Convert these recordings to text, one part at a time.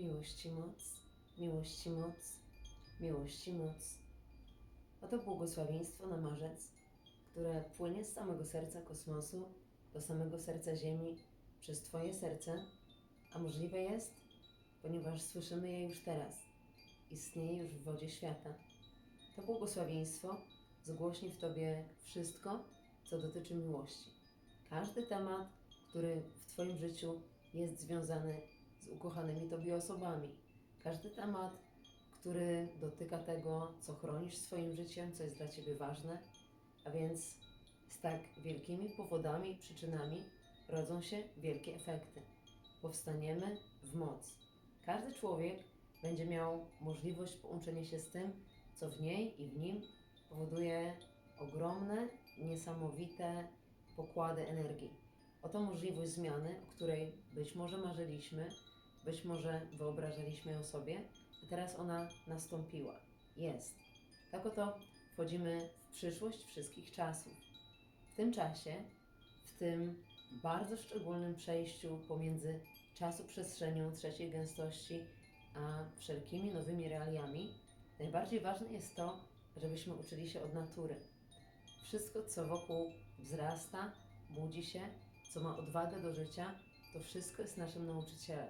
Miłości moc, miłości moc, miłości moc. Oto błogosławieństwo na marzec, które płynie z samego serca kosmosu do samego serca Ziemi przez Twoje serce, a możliwe jest, ponieważ słyszymy je już teraz, istnieje już w wodzie świata. To błogosławieństwo zgłośni w Tobie wszystko, co dotyczy miłości. Każdy temat, który w Twoim życiu jest związany z ukochanymi Tobie osobami. Każdy temat, który dotyka tego, co chronisz swoim życiem, co jest dla Ciebie ważne. A więc z tak wielkimi powodami przyczynami rodzą się wielkie efekty. Powstaniemy w moc. Każdy człowiek będzie miał możliwość połączenia się z tym, co w niej i w nim powoduje ogromne, niesamowite pokłady energii. Oto możliwość zmiany, o której być może marzyliśmy, być może wyobrażaliśmy ją sobie, a teraz ona nastąpiła. Jest. Tak oto wchodzimy w przyszłość wszystkich czasów. W tym czasie, w tym bardzo szczególnym przejściu pomiędzy czasu-przestrzenią trzeciej gęstości a wszelkimi nowymi realiami, najbardziej ważne jest to, żebyśmy uczyli się od natury. Wszystko, co wokół wzrasta, budzi się, co ma odwagę do życia, to wszystko jest naszym nauczycielem.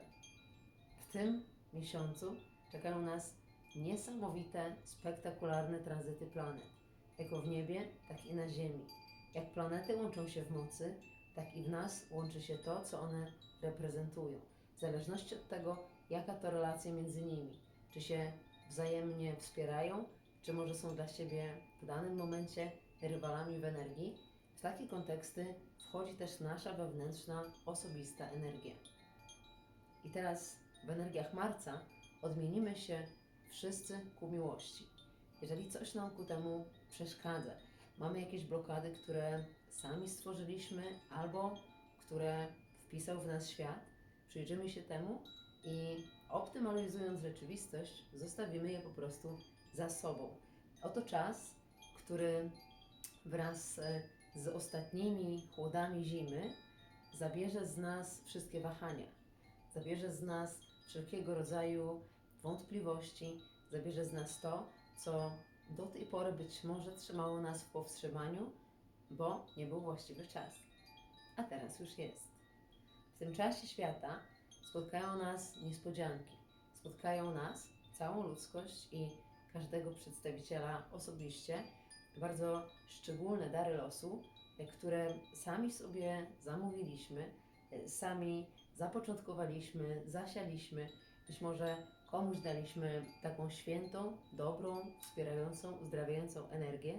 W tym miesiącu czekają nas niesamowite, spektakularne tranzyty planet. Jako w niebie, tak i na Ziemi. Jak planety łączą się w mocy, tak i w nas łączy się to, co one reprezentują. W zależności od tego, jaka to relacja między nimi. Czy się wzajemnie wspierają, czy może są dla siebie w danym momencie rywalami w energii. W takie konteksty wchodzi też nasza wewnętrzna, osobista energia. I teraz w energiach marca odmienimy się wszyscy ku miłości. Jeżeli coś nam ku temu przeszkadza, mamy jakieś blokady, które sami stworzyliśmy albo które wpisał w nas świat, przyjrzymy się temu i optymalizując rzeczywistość, zostawimy je po prostu za sobą. Oto czas, który wraz e, z ostatnimi chłodami zimy zabierze z nas wszystkie wahania, zabierze z nas wszelkiego rodzaju wątpliwości, zabierze z nas to, co do tej pory być może trzymało nas w powstrzymaniu, bo nie był właściwy czas. A teraz już jest. W tym czasie świata spotkają nas niespodzianki. Spotkają nas, całą ludzkość i każdego przedstawiciela osobiście, bardzo szczególne dary losu, które sami sobie zamówiliśmy, sami zapoczątkowaliśmy, zasialiśmy, być może komuś daliśmy taką świętą, dobrą, wspierającą, uzdrawiającą energię,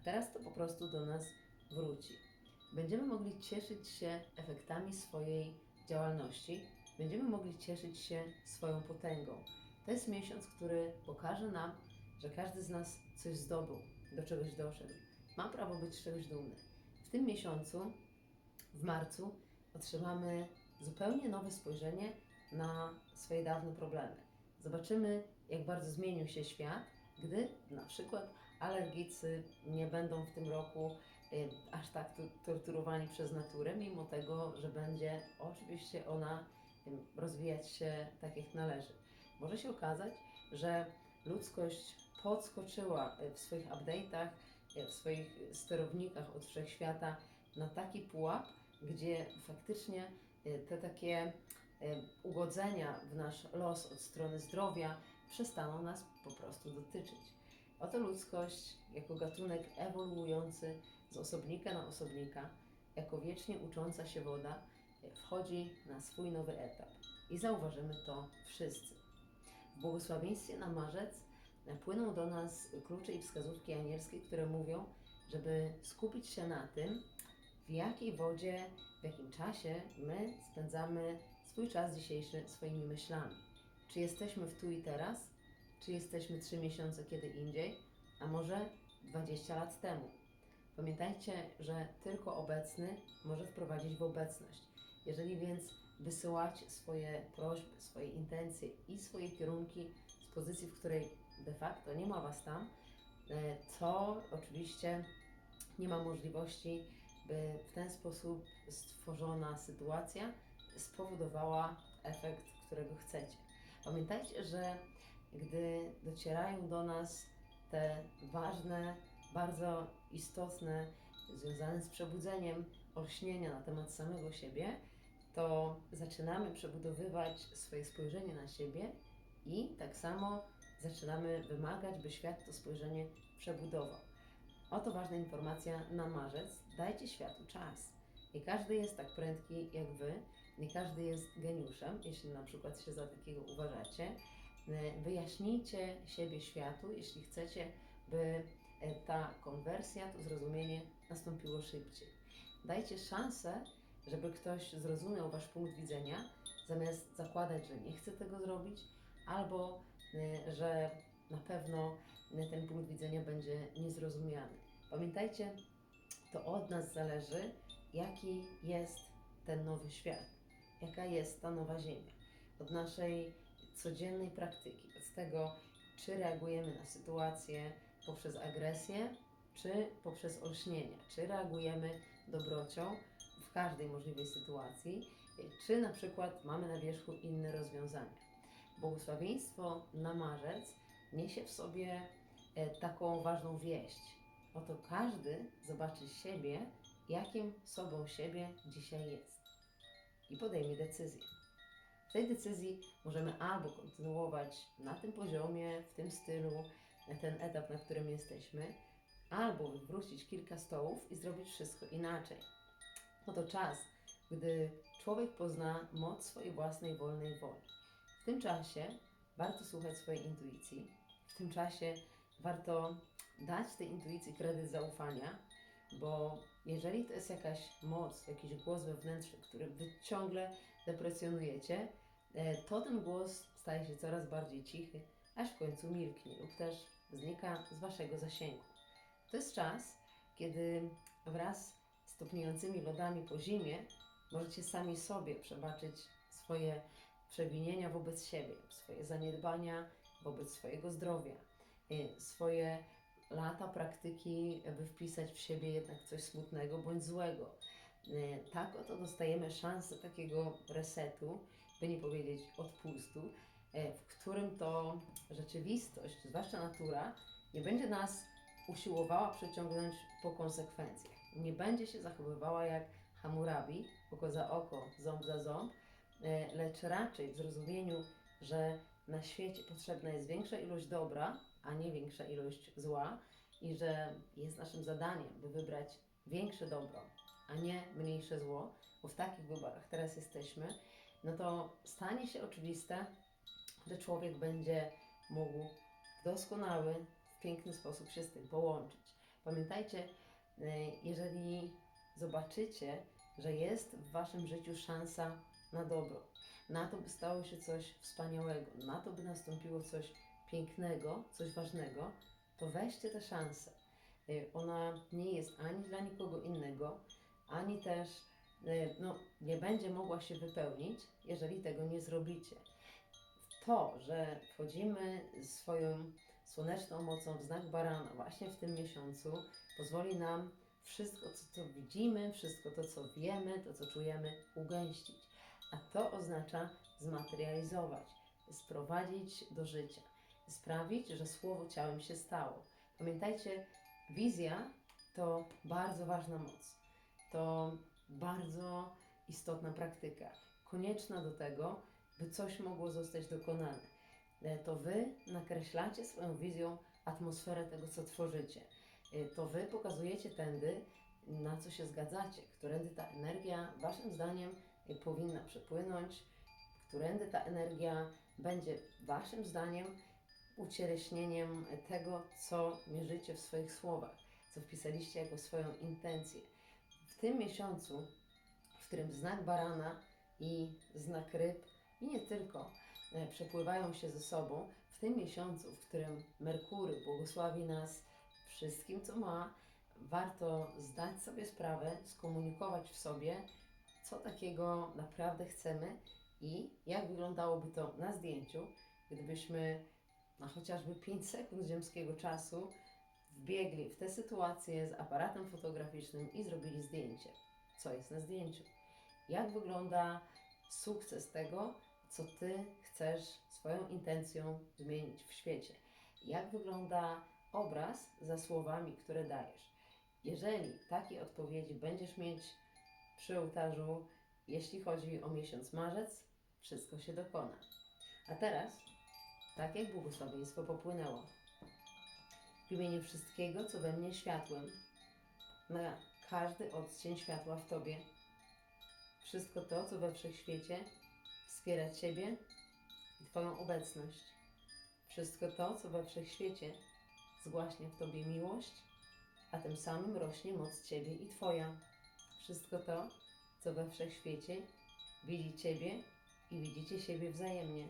a teraz to po prostu do nas wróci. Będziemy mogli cieszyć się efektami swojej działalności, będziemy mogli cieszyć się swoją potęgą. To jest miesiąc, który pokaże nam, że każdy z nas coś zdobył, do czegoś doszedł. Ma prawo być z czegoś dumny. W tym miesiącu, w marcu, otrzymamy zupełnie nowe spojrzenie na swoje dawne problemy. Zobaczymy, jak bardzo zmienił się świat, gdy na przykład alergicy nie będą w tym roku y, aż tak tu- torturowani przez naturę, mimo tego, że będzie oczywiście ona y, rozwijać się tak jak należy. Może się okazać, że ludzkość podskoczyła y, w swoich update'ach, w swoich sterownikach od wszechświata na taki pułap, gdzie faktycznie te takie y, ugodzenia w nasz los od strony zdrowia przestaną nas po prostu dotyczyć. Oto ludzkość jako gatunek ewoluujący z osobnika na osobnika, jako wiecznie ucząca się woda, y, wchodzi na swój nowy etap. I zauważymy to wszyscy. W błogosławieństwie na marzec płyną do nas klucze i wskazówki anielskie, które mówią, żeby skupić się na tym, w jakiej wodzie, w jakim czasie my spędzamy swój czas dzisiejszy swoimi myślami. Czy jesteśmy w tu i teraz, czy jesteśmy trzy miesiące kiedy indziej, a może 20 lat temu. Pamiętajcie, że tylko obecny może wprowadzić w obecność. Jeżeli więc wysyłacie swoje prośby, swoje intencje i swoje kierunki z pozycji, w której de facto nie ma Was tam, e, to oczywiście nie ma możliwości, w ten sposób stworzona sytuacja spowodowała efekt, którego chcecie. Pamiętajcie, że gdy docierają do nas te ważne, bardzo istotne, związane z przebudzeniem olśnienia na temat samego siebie, to zaczynamy przebudowywać swoje spojrzenie na siebie i tak samo zaczynamy wymagać, by świat to spojrzenie przebudował. Oto ważna informacja na marzec. Dajcie światu czas. Nie każdy jest tak prędki jak wy, nie każdy jest geniuszem, jeśli na przykład się za takiego uważacie. E, Wyjaśnijcie siebie światu, jeśli chcecie, by e, ta konwersja, to zrozumienie nastąpiło szybciej. Dajcie szansę, żeby ktoś zrozumiał wasz punkt widzenia, zamiast zakładać, że nie chce tego zrobić, albo y, że na pewno ten punkt widzenia będzie niezrozumiany. Pamiętajcie, to od nas zależy, jaki jest ten nowy świat, jaka jest ta nowa Ziemia. Od naszej codziennej praktyki, od tego, czy reagujemy na sytuację poprzez agresję, czy poprzez olśnienie, czy reagujemy dobrocią w każdej możliwej sytuacji, czy na przykład mamy na wierzchu inne rozwiązania. Błogosławieństwo na marzec niesie w sobie e, taką ważną wieść. Oto każdy zobaczy siebie, jakim sobą siebie dzisiaj jest i podejmie decyzję. W tej decyzji możemy albo kontynuować na tym poziomie, w tym stylu, ten etap, na którym jesteśmy, albo wywrócić kilka stołów i zrobić wszystko inaczej. Oto czas, gdy człowiek pozna moc swojej własnej wolnej woli. W tym czasie warto słuchać swojej intuicji. W tym czasie warto dać tej intuicji kredyt zaufania, bo jeżeli to jest jakaś moc, jakiś głos wewnętrzny, który wy ciągle deprecjonujecie, e, to ten głos staje się coraz bardziej cichy, aż w końcu milknie lub też znika z waszego zasięgu. To jest czas, kiedy wraz z topniejącymi lodami po zimie możecie sami sobie przebaczyć swoje przewinienia wobec siebie, swoje zaniedbania wobec swojego zdrowia, y, swoje lata praktyki, by wpisać w siebie jednak coś smutnego bądź złego. Y, Tak oto dostajemy szansę takiego resetu, by nie powiedzieć odpustu, y, w którym to rzeczywistość, zwłaszcza natura, nie będzie nas usiłowała przeciągnąć po konsekwencjach. Nie będzie się zachowywała jak Hammurabi, oko za oko, ząb za ząb, lecz raczej w zrozumieniu, że na świecie potrzebna jest większa ilość dobra, a nie większa ilość zła i że jest naszym zadaniem, by wybrać większe dobro, a nie mniejsze zło, bo w takich wyborach teraz jesteśmy, no to stanie się oczywiste, że człowiek będzie mógł w doskonały, w piękny sposób się z tym połączyć. Pamiętajcie, e, jeżeli zobaczycie, że jest w waszym życiu szansa na dobro, na to, by stało się coś wspaniałego, na to, by nastąpiło coś pięknego, coś ważnego, to weźcie tę szansę. Y, Ona nie jest ani dla nikogo innego, ani też y, no, nie będzie mogła się wypełnić, jeżeli tego nie zrobicie. To, że wchodzimy swoją słoneczną mocą w znak barana właśnie w tym miesiącu, pozwoli nam wszystko, co to widzimy, wszystko to, co wiemy, to, co czujemy, ugęścić. A to oznacza zmaterializować, sprowadzić do życia, sprawić, że słowo ciałem się stało. Pamiętajcie, wizja to bardzo ważna moc. To bardzo istotna praktyka, konieczna do tego, by coś mogło zostać dokonane. E, To Wy nakreślacie swoją wizją atmosferę tego, co tworzycie. E, To Wy pokazujecie tędy, na co się zgadzacie, którędy ta energia, Waszym zdaniem, powinna przepłynąć, którędy ta energia będzie Waszym zdaniem ucieleśnieniem tego, co mierzycie w swoich słowach, co wpisaliście jako swoją intencję. W tym miesiącu, w którym znak barana i znak ryb, i nie tylko, e, przepływają się ze sobą, w tym miesiącu, w którym Merkury błogosławi nas wszystkim, co ma, warto zdać sobie sprawę, skomunikować w sobie, co takiego naprawdę chcemy i jak wyglądałoby to na zdjęciu, gdybyśmy na chociażby 5 sekund ziemskiego czasu wbiegli w tę sytuację z aparatem fotograficznym i zrobili zdjęcie. Co jest na zdjęciu? Jak wygląda sukces tego, co Ty chcesz swoją intencją zmienić w świecie. Jak wygląda obraz za słowami, które dajesz. Jeżeli takiej odpowiedzi będziesz mieć przy ołtarzu, jeśli chodzi o miesiąc marzec, wszystko się dokona. A teraz, tak jak błogosławieństwo popłynęło, w imieniu wszystkiego, co we mnie światłem, na każdy odcień światła w Tobie, wszystko to, co we wszechświecie wspiera Ciebie i Twoją obecność, wszystko to, co we wszechświecie zgłaśnia w Tobie miłość, a tym samym rośnie moc Ciebie i Twoja. Wszystko to, co we wszechświecie widzi Ciebie i widzicie siebie wzajemnie,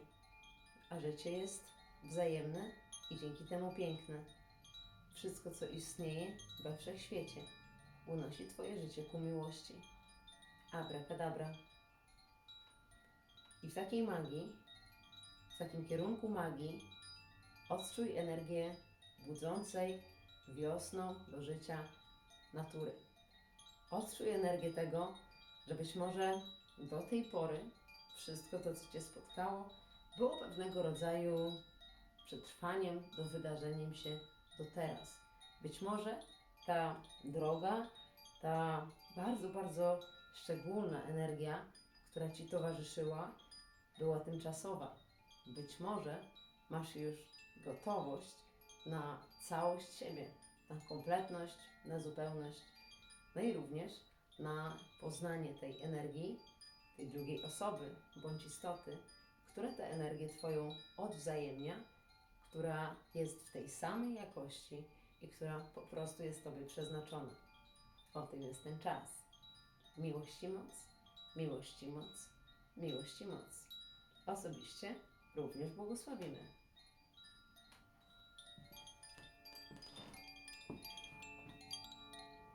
a życie jest wzajemne i dzięki temu piękne. Wszystko, co istnieje we wszechświecie, unosi Twoje życie ku miłości. Abracadabra. I w takiej magii, w takim kierunku magii, odczuj energię budzącej wiosną do życia natury. Odczuj energię tego, że być może do tej pory wszystko to, co Cię spotkało, było pewnego rodzaju przetrwaniem do wydarzeniem się do teraz. Być może ta droga, ta bardzo, bardzo szczególna energia, która Ci towarzyszyła, była tymczasowa. Być może masz już gotowość na całość siebie, na kompletność, na zupełność, no i również na poznanie tej energii, tej drugiej osoby bądź istoty, która tę energię Twoją odwzajemnia, która jest w tej samej jakości i która po prostu jest Tobie przeznaczona. O tym jest ten czas. Miłości moc, miłości moc, miłości moc. Osobiście również błogosławimy.